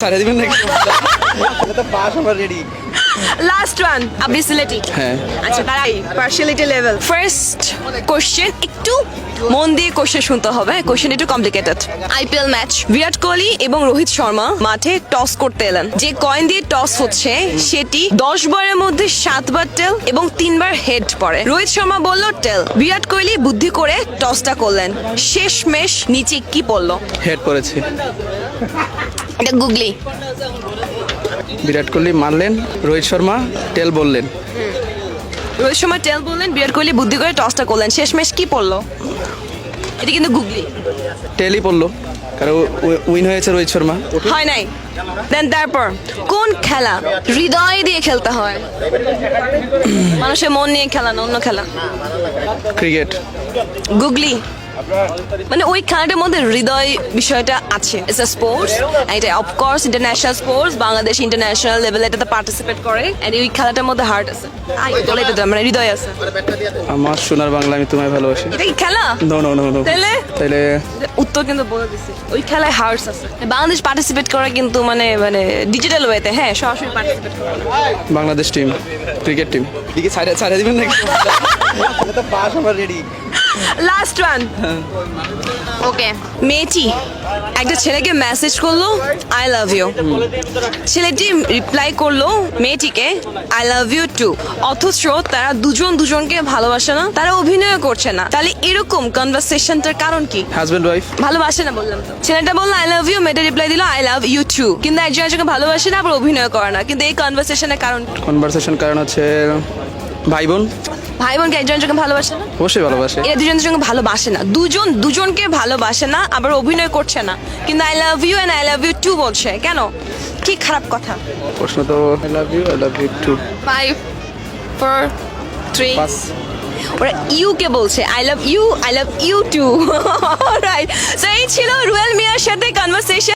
সারে দিবেন নাকি তো পাস আমার রেডি লাস্ট ওয়ান আপনি সিলেটি হ্যাঁ। আচ্ছা তারাই পার্সিয়ালিটি লেভেল ফার্স্ট কোশ্চেন একটু মন দিয়ে কোশ্চেন শুনতে হবে। কোশ্চেন একটু complicated IPL match Virat Kohli এবং রোহিত শর্মা মাঠে টস করতে এলেন। যে কয়েন দিয়ে টস হচ্ছে সেটি দশ বারের মধ্যে সাতবার টেল এবং তিনবার হেড পড়ে। রোহিত শর্মা বলল টেল বিরাট কোহলি বুদ্ধি করে টসটা করলেন। শেষ মেশ নিচে কি পড়ল? হেড পড়েছে। এটা গুগলি। বিরাট কোহলি মারলেন রোহিত শর্মা টেল বললেন। রোহিত শর্মা টেল বললেন বিরাট কোহলি বুদ্ধি করে টসটা করলেন। শেষ মেশ কি পড়ল? এটা কিন্তু গুগলি। টেলই পড়ল কারণ উইন হয়েছে রোহিত শর্মা। হয় নাই। দেন তারপর কোন খেলা হৃদয় দিয়ে খেলতে হয়? মানুষের মন নিয়ে খেলা না অন্য খেলা। ক্রিকেট। গুগলি। মানে ওই খেলাটার মধ্যে হৃদয় বিষয়টা আছে। ইটস আ স্পোর্টস এটা of course international sports Bangladesh international লেভেলে এটাতে পার্টিসিপেট করে এন্ড ওই খেলাটার মধ্যে হার্ট আছে। আই বলে এটা মানে হৃদয় আছে। আমার সোনার বাংলা আমি তোমায় ভালোবাসি। এটা কি খেলা নো নো নো নো তাহলে উত্তর কিন্তু বলে দিছি। ওই খেলায় হার্টস আছে। বাংলাদেশ পার্টিসিপেট করে কিন্তু মানে মানে ডিজিটাল ওয়েতে হ্যাঁ সরাসরি পার্টিসিপেট করে। বাংলাদেশ টিম ক্রিকেট টিম দিকে সাইডে সাইডে দিবেন নাকি? এটা তো পাস আমার রেডি লাস্ট ওয়ান ওকে মেয়েটি একটা ছেলেকে মেসেজ করল আই লাভ ইউ ছেলেটি রিপ্লাই করল মেয়েটিকে আই লাভ ইউ টু অথচ তারা দুজন দুজনকে ভালোবাসে না তারা অভিনয় করছে না। তাহলে এরকম কনভারসেশনটার কারণ কি? হাজব্যান্ড ওয়াইফ ভালোবাসে না বললাম তো। ছেলেটা বলল আই লাভ ইউ মেয়েটা রিপ্লাই দিল আই লাভ ইউ টু কিন্তু একজন একজনকে ভালোবাসে না আবার অভিনয় করে না। কিন্তু এই কনভারসেশনের কারণ? কনভারসেশন কারণ হচ্ছে ভাই বোন। ভাই বোনকে একজন একজনকে ভালোবাসে না? অবশ্যই ভালোবাসে। এরা দুজন দুজনকে ভালোবাসে না। দুজন দুজনকে ভালোবাসে না আবার অভিনয় করছে না। কিন্তু I love you and I love you too বলছে। কেন? কি খারাপ কথা? প্রশ্ন তো I love you I love you too five four three ওরা ইউ কে বলছে I love you I love you too right so এই ছিল রুয়েল মিয়ার সাথে কনভারসেশন